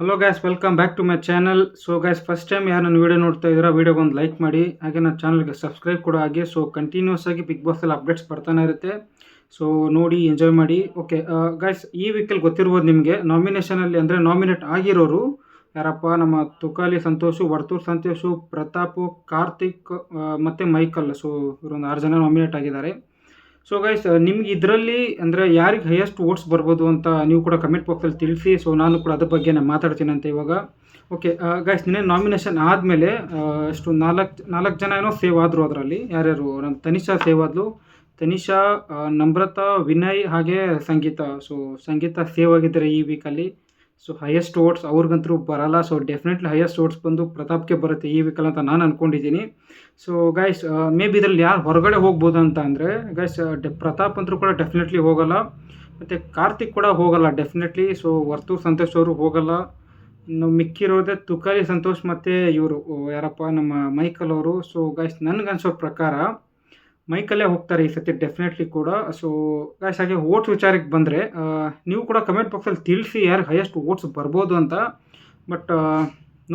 Hello guys welcome back to my channel so guys first time ಯಾರು ನನ್ನ video ನೋಡ್ತಾ ಇದ್ದೀರಾ ವೀಡಿಯೋಗೆ ಒಂದು ಲೈಕ್ ಮಾಡಿ. ಹಾಗೆ ನನ್ನ ಚಾನಲ್ಗೆ ಸಬ್ಸ್ಕ್ರೈಬ್ ಕೂಡ ಆಗಿ ಸೊ ಕಂಟಿನ್ಯೂಸ್ ಆಗಿ ಬಿಗ್ ಬಾಸಲ್ಲಿ ಅಪ್ಡೇಟ್ಸ್ ಬರ್ತಾನೆ ಇರುತ್ತೆ. ಸೊ ನೋಡಿ ಎಂಜಾಯ್ ಮಾಡಿ. ಓಕೆ ಗಾಯ್ಸ್ ಈ ವೀಕಲ್ಲಿ ಗೊತ್ತಿರ್ಬೋದು ನಿಮಗೆ. ನಾಮಿನೇಷನಲ್ಲಿ ಅಂದರೆ ನಾಮಿನೇಟ್ ಆಗಿರೋರು ಯಾರಪ್ಪ? ನಮ್ಮ ತುಕಾಲಿ ಸಂತೋಷು, ವರ್ತೂರ್ ಸಂತೋಷು, ಪ್ರತಾಪು, ಕಾರ್ತಿಕ್ ಮತ್ತು ಮೈಕಲ್. ಸೊ ಇವರೊಂದು ಆರು ಜನ ನಾಮಿನೇಟ್ ಆಗಿದ್ದಾರೆ. ಸೊ ಗೈಸ್ ನಿಮ್ಗೆ ಇದರಲ್ಲಿ ಅಂದರೆ ಯಾರಿಗೆ ಹೈಯೆಸ್ಟ್ ವೋಟ್ಸ್ ಬರ್ಬೋದು ಅಂತ ನೀವು ಕೂಡ ಕಮೆಂಟ್ ಬಾಕ್ಸಲ್ಲಿ ತಿಳಿಸಿ. ಸೊ ನಾನು ಕೂಡ ಅದ್ರ ಬಗ್ಗೆ ನಾನು ಮಾತಾಡ್ತೀನಿ ಅಂತ ಇವಾಗ. ಓಕೆ ಗೈಸ್ ನಿನ್ನೆ ನಾಮಿನೇಷನ್ ಆದಮೇಲೆ ಅಷ್ಟು ನಾಲ್ಕು ನಾಲ್ಕು ಜನ ಏನೋ ಸೇವ್ ಆದರು ಅದರಲ್ಲಿ. ಯಾರ್ಯಾರು? ನಮ್ಮ ತನಿಷಾ ಸೇವ್ ಆದಲು. ತನಿಷಾ ನಮ್ರತಾ, ವಿನಯ್ ಹಾಗೆ ಸಂಗೀತ. ಸೊ ಸಂಗೀತ ಸೇವ್ ಆಗಿದ್ದಾರೆ ಈ ವೀಕಲ್ಲಿ ಸೊ ಹೈಯೆಸ್ಟ್ ಓಟ್ಸ್ ಅವ್ರಿಗಂತರೂ ಬರಲ್ಲ. ಸೊ ಡೆಫಿನೆಟ್ಲಿ ಹೈಯೆಸ್ಟ್ ಓಟ್ಸ್ ಬಂದು ಪ್ರತಾಪ್ಗೆ ಬರುತ್ತೆ ಈ ವೀಕಲ್ ಅಂತ ನಾನು ಅಂದ್ಕೊಂಡಿದ್ದೀನಿ ಸೊ ಗೈಸ್ ಮೇ ಬಿ ಇದರಲ್ಲಿ ಯಾರು ಹೊರಗಡೆ ಹೋಗ್ಬೋದು ಅಂತ ಅಂದರೆ ಗೈಸ್ ಡೆ ಪ್ರತಾಪ್ ಅಂತೂ ಕೂಡ ಡೆಫಿನೆಟ್ಲಿ ಹೋಗಲ್ಲ. ಮತ್ತು ಕಾರ್ತಿಕ್ ಕೂಡ ಹೋಗಲ್ಲ ಡೆಫಿನೆಟ್ಲಿ ಸೊ ವರ್ತೂರ್ ಸಂತೋಷ್ ಅವರು ಹೋಗಲ್ಲ. ಇನ್ನು ಮಿಕ್ಕಿರೋದೆ ತುಕಾಲಿ ಸಂತೋಷ್ ಮತ್ತು ಇವರು ಯಾರಪ್ಪ, ನಮ್ಮ ಮೈಕಲ್ ಅವರು. ಸೊ ಗೈಸ್ ನನಗನ್ಸೋ ಪ್ರಕಾರ ಮೈಕಲ್ಲೇ ಹೋಗ್ತಾರೆ ಈ ಸತಿ ಡೆಫಿನೆಟ್ಲಿ ಕೂಡ. ಸೊ ಗಾಯ್ಸ್ ಹಾಗೆ ಓಟ್ಸ್ ವಿಚಾರಕ್ಕೆ ಬಂದರೆ ನೀವು ಕೂಡ ಕಮೆಂಟ್ ಬಾಕ್ಸಲ್ಲಿ ತಿಳಿಸಿ ಯಾರು ಹೈಯೆಸ್ಟ್ ಓಟ್ಸ್ ಬರ್ಬೋದು ಅಂತ. ಬಟ್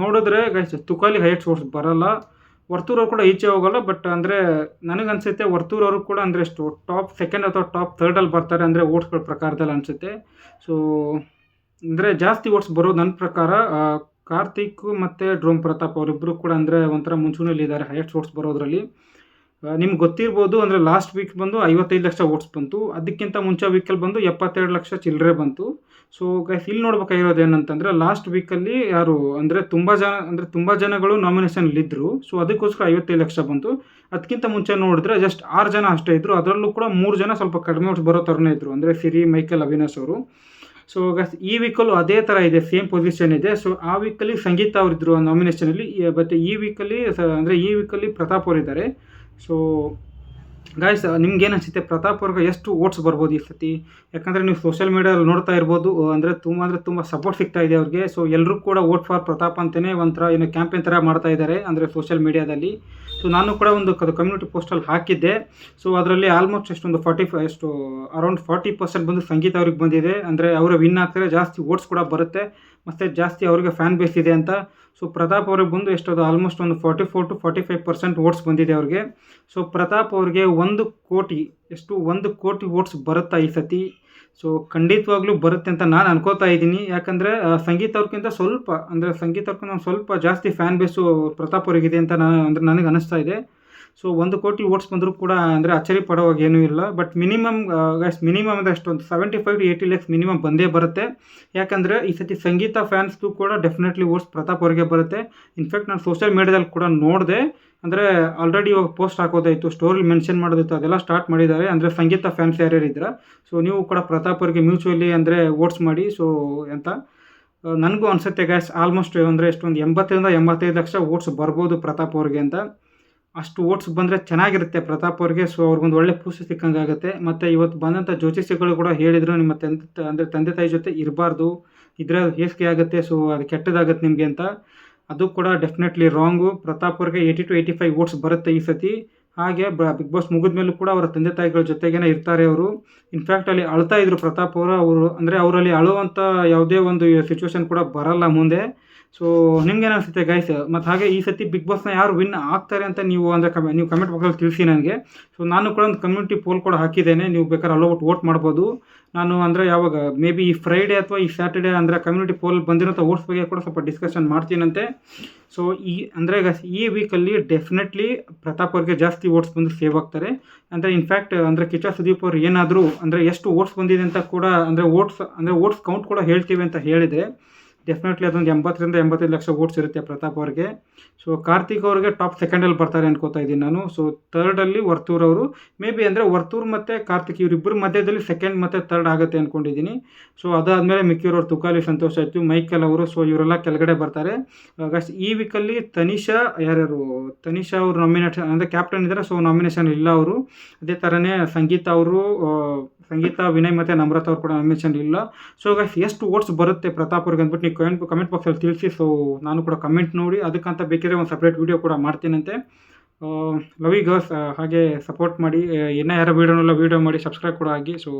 ನೋಡಿದ್ರೆ ಗಾಯ್ಸ್ ತುಕಾಲಿ ಹೈಯೆಸ್ಟ್ ಓಟ್ಸ್ ಬರಲ್ಲ. ವರ್ತೂರವ್ರು ಕೂಡ ಈಚೆ ಹೋಗಲ್ಲ ಬಟ್ ಅಂದರೆ ನನಗನ್ಸುತ್ತೆ ವರ್ತೂರವರು ಕೂಡ ಅಂದರೆ ಎಷ್ಟು ಟಾಪ್ ಸೆಕೆಂಡ್ ಅಥವಾ ಟಾಪ್ ಥರ್ಡಲ್ಲಿ ಬರ್ತಾರೆ ಅಂದರೆ ಓಟ್ಸ್ಗಳ ಪ್ರಕಾರದಲ್ಲಿ ಅನಿಸುತ್ತೆ. ಸೊ ಅಂದರೆ ಜಾಸ್ತಿ ಓಟ್ಸ್ ಬರೋದು ನನ್ನ ಪ್ರಕಾರ ಕಾರ್ತಿಕ್ ಮತ್ತು ಡ್ರೋಮ್ ಪ್ರತಾಪ್ ಅವರಿಬ್ಬರು ಕೂಡ ಅಂದರೆ ಒಂಥರ ಮುಂಚೂಣಿಯಲ್ಲಿದ್ದಾರೆ ಹೈಯೆಸ್ಟ್ ಓಟ್ಸ್ ಬರೋದ್ರಲ್ಲಿ. ನಿಮ್ಗೆ ಗೊತ್ತಿರ್ಬೋದು, ಅಂದರೆ ಲಾಸ್ಟ್ ವೀಕ್ ಬಂದು ಐವತ್ತೈದು ಲಕ್ಷ ಓಟ್ಸ್ ಬಂತು. ಅದಕ್ಕಿಂತ ಮುಂಚೆ ವೀಕಲ್ಲಿ ಬಂದು ಎಪ್ಪತ್ತೆರಡು ಲಕ್ಷ ಚಿಲ್ಲರೆ ಬಂತು. ಸೊ ಗೈಸ್ ಇಲ್ಲಿ ನೋಡ್ಬೇಕಾಗಿರೋದು ಏನಂತಂದರೆ ಲಾಸ್ಟ್ ವೀಕಲ್ಲಿ ಯಾರು, ಅಂದರೆ ತುಂಬ ಜನ, ಅಂದರೆ ತುಂಬ ಜನಗಳು ನಾಮಿನೇಷನ್ಲಿದ್ದರು ಸೊ ಅದಕ್ಕೋಸ್ಕರ ಐವತ್ತೈದು ಲಕ್ಷ ಬಂತು. ಅದಕ್ಕಿಂತ ಮುಂಚೆ ನೋಡಿದ್ರೆ ಜಸ್ಟ್ ಆರು ಜನ ಅಷ್ಟೇ ಇದ್ದರು ಅದರಲ್ಲೂ ಕೂಡ ಮೂರು ಜನ ಸ್ವಲ್ಪ ಕಡಿಮೆ ಓಟ್ಸ್ ಬರೋ ಥರನೇ ಇದ್ದರು ಅಂದರೆ ಸಿರಿ ಮೈಕಲ್ ಅವಿನಾಶ್ ಅವರು. ಸೊ ಗಸ್ ಈ ವೀಕಲ್ಲೂ ಅದೇ ಥರ ಇದೆ ಸೇಮ್ ಪೊಸಿಷನ್ ಇದೆ. ಸೊ ಆ ವೀಕಲ್ಲಿ ಸಂಗೀತ ಅವರಿದ್ದರು ನಾಮಿನೇಷನಲ್ಲಿ ಬಟ್ ಈ ವೀಕಲ್ಲಿ ಅಂದರೆ ಈ ವೀಕಲ್ಲಿ ಪ್ರತಾಪ್ ಅವರಿದ್ದಾರೆ. ಸೊ ಗಾಯ್ಸ್ ನಿಮ್ಗೆ ಏನು ಅನಿಸುತ್ತೆ? ಪ್ರತಾಪ್ ಅವ್ರಿಗೆ ಎಷ್ಟು ಓಟ್ಸ್ ಬರ್ಬೋದು ಈ ಸತಿ ಯಾಕಂದರೆ ನೀವು ಸೋಷಿಯಲ್ ಮೀಡಿಯಾದಲ್ಲಿ ನೋಡ್ತಾ ಇರ್ಬೋದು ಅಂದರೆ ತುಂಬ ಅಂದರೆ ತುಂಬ ಸಪೋರ್ಟ್ ಸಿಗ್ತಾ ಇದೆ ಅವ್ರಿಗೆ. ಸೊ ಎಲ್ಲರೂ ಕೂಡ ವೋಟ್ ಫಾರ್ ಪ್ರತಾಪ್ ಅಂತಲೇ ಒಂಥರ ಏನು ಕ್ಯಾಂಪೇನ್ ಥರ ಮಾಡ್ತಾ ಇದ್ದಾರೆ ಅಂದರೆ ಸೋಷಿಯಲ್ ಮೀಡಿಯಾದಲ್ಲಿ ಸೊ ನಾನು ಕೂಡ ಒಂದು ಕಮ್ಯುನಿಟಿ ಪೋಸ್ಟಲ್ಲಿ ಹಾಕಿದ್ದೆ. ಸೊ ಅದರಲ್ಲಿ ಆಲ್ಮೋಸ್ಟ್ ಎಷ್ಟೊಂದು ಫಾರ್ಟಿ ಫೈ ಎಷ್ಟು ಅರೌಂಡ್ ಫಾರ್ಟಿ ಪರ್ಸೆಂಟ್ ಬಂದು ಸಂಗೀತ ಅವ್ರಿಗೆ ಬಂದಿದೆ. ಅಂದರೆ ಅವರು ವಿನ್ ಆಗ್ತಾರೆ, ಜಾಸ್ತಿ ಓಟ್ಸ್ ಕೂಡ ಬರುತ್ತೆ. ಮತ್ತು ಜಾಸ್ತಿ ಅವರಿಗೆ ಫ್ಯಾನ್ ಬೇಸ್ ಇದೆ ಅಂತ. ಸೊ ಪ್ರತಾಪ್ ಅವ್ರಿಗೆ ಬಂದು ಎಷ್ಟದು ಆಲ್ಮೋಸ್ಟ್ ಒಂದು forty four to forty five percent votes ಬಂದಿದೆ ಅವ್ರಿಗೆ. ಸೊ ಪ್ರತಾಪ್ ಅವ್ರಿಗೆ ಒಂದು ಕೋಟಿ, ಎಷ್ಟು? ಒಂದು ಕೋಟಿ ಓಟ್ಸ್ ಬರುತ್ತಾ ಈ ಸತಿ? ಸೊ ಖಂಡಿತವಾಗ್ಲೂ ಬರುತ್ತೆ ಅಂತ ನಾನು ಅನ್ಕೋತಾ ಇದ್ದೀನಿ. ಯಾಕಂದರೆ ಸಂಗೀತ ಅವ್ರಿಗಿಂತ ಸ್ವಲ್ಪ, ಅಂದರೆ ಸಂಗೀತ ಅವ್ರಿಗಿಂತ ಸ್ವಲ್ಪ ಜಾಸ್ತಿ ಫ್ಯಾನ್ ಬೇಸು ಪ್ರತಾಪ್ ಅವ್ರಿಗಿದೆ ಅಂತ ನಾನು ಅಂದರೆ ನನಗೆ ಅನ್ನಿಸ್ತಾ ಇದೆ. ಸೊ ಒಂದು ಕೋಟಿ ಓಟ್ಸ್ ಬಂದರೂ ಕೂಡ ಅಂದರೆ ಅಚ್ಚರಿ ಪಡೋವಾಗ ಏನೂ ಇಲ್ಲ. ಬಟ್ ಮಿನಿಮಮ್ ಮಿನಿಮಮ್ ಅಂದರೆ ಅಷ್ಟೊಂದು. Seventy five to eighty lakhs minimum ಬಂದೇ ಬರುತ್ತೆ. ಯಾಕಂದರೆ ಈ ಸತಿ ಸಂಗೀತ ಫ್ಯಾನ್ಸ್ದು ಕೂಡ ಡೆಫಿನೆಟ್ಲಿ ಓಟ್ಸ್ ಪ್ರತಾಪ್ ಅವರಿಗೆ ಬರುತ್ತೆ. ಇನ್ಫ್ಯಾಕ್ಟ್ ನಾನು ಸೋಷಿಯಲ್ ಮೀಡಿಯಾದಲ್ಲಿ ಕೂಡ ನೋಡಿದೆ. ಅಂದರೆ ಆಲ್ರೆಡಿ ಇವಾಗ ಪೋಸ್ಟ್ ಹಾಕೋದಾಯಿತು ಸ್ಟೋರಿ ಮೆನ್ಷನ್ ಮಾಡೋದಿತ್ತು ಅದೆಲ್ಲ ಸ್ಟಾರ್ಟ್ ಮಾಡಿದ್ದಾರೆ. ಅಂದರೆ ಸಂಗೀತ ಫ್ಯಾನ್ಸ್ ಯಾರ್ಯಾರು ಸೊ ನೀವು ಕೂಡ ಪ್ರತಾಪ್ ಅವರಿಗೆ ಮ್ಯೂಚುವಲಿ ಅಂದರೆ ಓಟ್ಸ್ ಮಾಡಿ. ಸೊ ಅಂತ ನನಗೂ ಅನಿಸುತ್ತೆ ಗ್ಯಾಸ್ ಆಲ್ಮೋಸ್ಟ್ ಅಂದರೆ ಎಷ್ಟೊಂದು ಎಂಬತ್ತರಿಂದ ಎಂಬತ್ತೈದು ಲಕ್ಷ ಓಟ್ಸ್ ಬರ್ಬೋದು ಪ್ರತಾಪ್ ಅವ್ರಿಗೆ ಅಂತ. ಅಷ್ಟು ಓಟ್ಸ್ ಬಂದರೆ ಚೆನ್ನಾಗಿರುತ್ತೆ ಪ್ರತಾಪ್ ಅವ್ರಿಗೆ. ಸೊ ಅವ್ರಿಗೊಂದು ಒಳ್ಳೆ ಪೂಜೆ ಸಿಕ್ಕಂಗೆ ಆಗುತ್ತೆ ಮತ್ತು ಇವತ್ತು ಬಂದಂಥ ಜ್ಯೋತಿಷಿಗಳು ಕೂಡ ಹೇಳಿದರು ನಿಮ್ಮ ತಂದೆ, ಅಂದರೆ ತಂದೆ ತಾಯಿ ಜೊತೆ ಇರಬಾರ್ದು. ಇದ್ರೆ ಹೇಸಿಗೆ ಆಗುತ್ತೆ ಸೊ ಅದು ಕೆಟ್ಟದಾಗುತ್ತೆ ನಿಮಗೆ ಅಂತ. ಅದು ಕೂಡ ಡೆಫಿನೆಟ್ಲಿ ರಾಂಗು ಪ್ರತಾಪ್ ಅವ್ರಿಗೆ eighty to eighty five votes ಬರುತ್ತೆ ಈ ಸತಿ. ಹಾಗೆ ಬಿಗ್ ಬಾಸ್ ಮುಗಿದ ಮೇಲೂ ಕೂಡ ಅವರ ತಂದೆ ತಾಯಿಗಳ ಜೊತೆಗೇನೆ ಇರ್ತಾರೆ ಅವರು. ಇನ್ಫ್ಯಾಕ್ಟ್ ಅಲ್ಲಿ ಅಳ್ತಾ ಇದ್ರು ಪ್ರತಾಪ್ ಅವರು. ಅವರು, ಅಂದರೆ ಅವರಲ್ಲಿ ಅಳುವಂಥ ಯಾವುದೇ ಒಂದು ಸಿಚುವೇಶನ್ ಕೂಡ ಬರಲ್ಲ ಮುಂದೆ. ಸೊ ನಿಮ್ಗೇನು ಅನಿಸುತ್ತೆ ಗೈಸ್ ಮತ್ತು ಹಾಗೆ ಈ ಸತಿ ಬಿಗ್ ಬಾಸ್ನ ಯಾರು ವಿನ್ ಆಗ್ತಾರೆ ಅಂತ ನೀವು ಅಂದರೆ ಕಮೆ ನೀವು ಕಮೆಂಟ್ ಬಾಕ್ಸಲ್ಲಿ ತಿಳಿಸಿ ನನಗೆ. ಸೊ ನಾನು ಕೂಡ ಒಂದು ಕಮ್ಯುನಿಟಿ ಪೋಲ್ ಕೂಡ ಹಾಕಿದ್ದೇನೆ. ನೀವು ಬೇಕಾದ್ರೆ ಅಲ್ಲೋಗ್ಬಿಟ್ಟು ವೋಟ್ ಮಾಡ್ಬೋದು. ನಾನು ಅಂದರೆ ಯಾವಾಗ ಮೇ ಬಿ ಈ ಫ್ರೈಡೇ ಅಥವಾ ಈ ಸ್ಯಾಟರ್ಡೇ ಅಂದರೆ ಕಮ್ಯುನಿಟಿ ಪೋಲ್ ಬಂದಿರೋಂಥ ವೋಟ್ಸ್ ಬಗ್ಗೆ ಕೂಡ ಸ್ವಲ್ಪ ಡಿಸ್ಕಷನ್ ಮಾಡ್ತೀನಂತೆ. ಸೊ ಈ ಅಂದರೆ ಈ ವೀಕಲ್ಲಿ ಡೆಫಿನೆಟ್ಲಿ ಪ್ರತಾಪ್ ಅವ್ರಿಗೆ ಜಾಸ್ತಿ ಓಟ್ಸ್ ಬಂದು ಸೇವ್ ಆಗ್ತಾರೆ. ಅಂದರೆ ಇನ್ಫ್ಯಾಕ್ಟ್ ಅಂದರೆ ಕಿಚಾ ಸುದೀಪ್ ಅವ್ರು ಏನಾದರೂ ಅಂದರೆ ಎಷ್ಟು ಓಟ್ಸ್ ಬಂದಿದೆ ಅಂತ ಕೂಡ ಅಂದರೆ ಓಟ್ಸ್ ಅಂದರೆ ಓಟ್ಸ್ ಕೌಂಟ್ ಕೂಡ ಹೇಳ್ತೀವಿ ಅಂತ ಹೇಳಿದರೆ ಡೆಫಿನೆಟ್ಲಿ ಅದೊಂದು ಎಂಬತ್ತರಿಂದ ಎಂಬತ್ತೈದು ಲಕ್ಷ ಓಟ್ಸ್ ಇರುತ್ತೆ ಪ್ರತಾಪ್ ಅವ್ರಿಗೆ. ಸೊ ಕಾರ್ತಿಕ್ ಅವ್ರಿಗೆ ಟಾಪ್ ಸೆಕೆಂಡಲ್ಲಿ ಬರ್ತಾರೆ ಅನ್ಕೋತಾ ಇದ್ದೀನಿ ನಾನು. ಸೊ ತರ್ಡಲ್ಲಿ ವರ್ತೂರ್ ಅವರು. ಮೇ ಬಿ ಅಂದರೆ ವರ್ತೂರ್ ಮತ್ತು ಕಾರ್ತಿಕ್ ಇವರಿಬ್ಬರು ಮಧ್ಯದಲ್ಲಿ ಸೆಕೆಂಡ್ ಮತ್ತು ತರ್ಡ್ ಆಗುತ್ತೆ ಅಂದ್ಕೊಂಡಿದ್ದೀನಿ ಸೊ ಅದಾದಮೇಲೆ ಮಿಕ್ಕಿರೋರು ತುಕಾಲಿ ಸಂತೋಷ್ ಆಯಿತು, ಮೈಕಲ್ ಅವರು. ಸೊ ಇವರೆಲ್ಲ ಕೆಳಗಡೆ ಬರ್ತಾರೆ. ಆಗಸ್ಟ್ ಈ ವೀಕಲ್ಲಿ ತನಿಷಾ, ಯಾರ್ಯಾರು? ತನಿಷಾ ಅವರು ನಾಮಿನೇಷನ್ ಅಂದರೆ ಕ್ಯಾಪ್ಟನ್ ಇದ್ದಾರೆ ಸೊ ನಾಮಿನೇಷನ್ ಇಲ್ಲ ಅವರು. ಅದೇ ಥರನೇ ಸಂಗೀತ ಅವರು ಸಂಗೀತ, ವಿನಯ್ ಮತ್ತು ನಮ್ರತ ಅವ್ರು ಕೂಡ ನಾಮಿನೇಷನ್ ಇಲ್ಲ. ಸೊ ಗೈಸ್ ಎಷ್ಟು ಓಟ್ಸ್ ಬರುತ್ತೆ ಪ್ರತಾಪ್ ಅವ್ರಿಗೆ ಅಂದ್ಬಿಟ್ಟು ನೀವು ಕಮೆಂಟ್ ಕಮೆಂಟ್ ಬಾಕ್ಸಲ್ಲಿ ತಿಳಿಸಿ. ಸೊ ನಾನು ಕೂಡ ಕಮೆಂಟ್ ನೋಡಿ, ಅದಕ್ಕಂತ ಬೇಕಿದ್ರೆ ಒಂದು ಸಪ್ರೇಟ್ ವೀಡಿಯೋ ಕೂಡ ಮಾಡ್ತೀನಂತೆ. ಲವ್ ಯು ಹಾಗೆ ಸಪೋರ್ಟ್ ಮಾಡಿ. ಇನ್ನೂ ಯಾರೋ ವೀಡಿಯೋನೆಲ್ಲ ವೀಡಿಯೋ ಮಾಡಿ ಸಬ್ಸ್ಕ್ರೈಬ್ ಕೂಡ ಆಗಿ. ಸೊ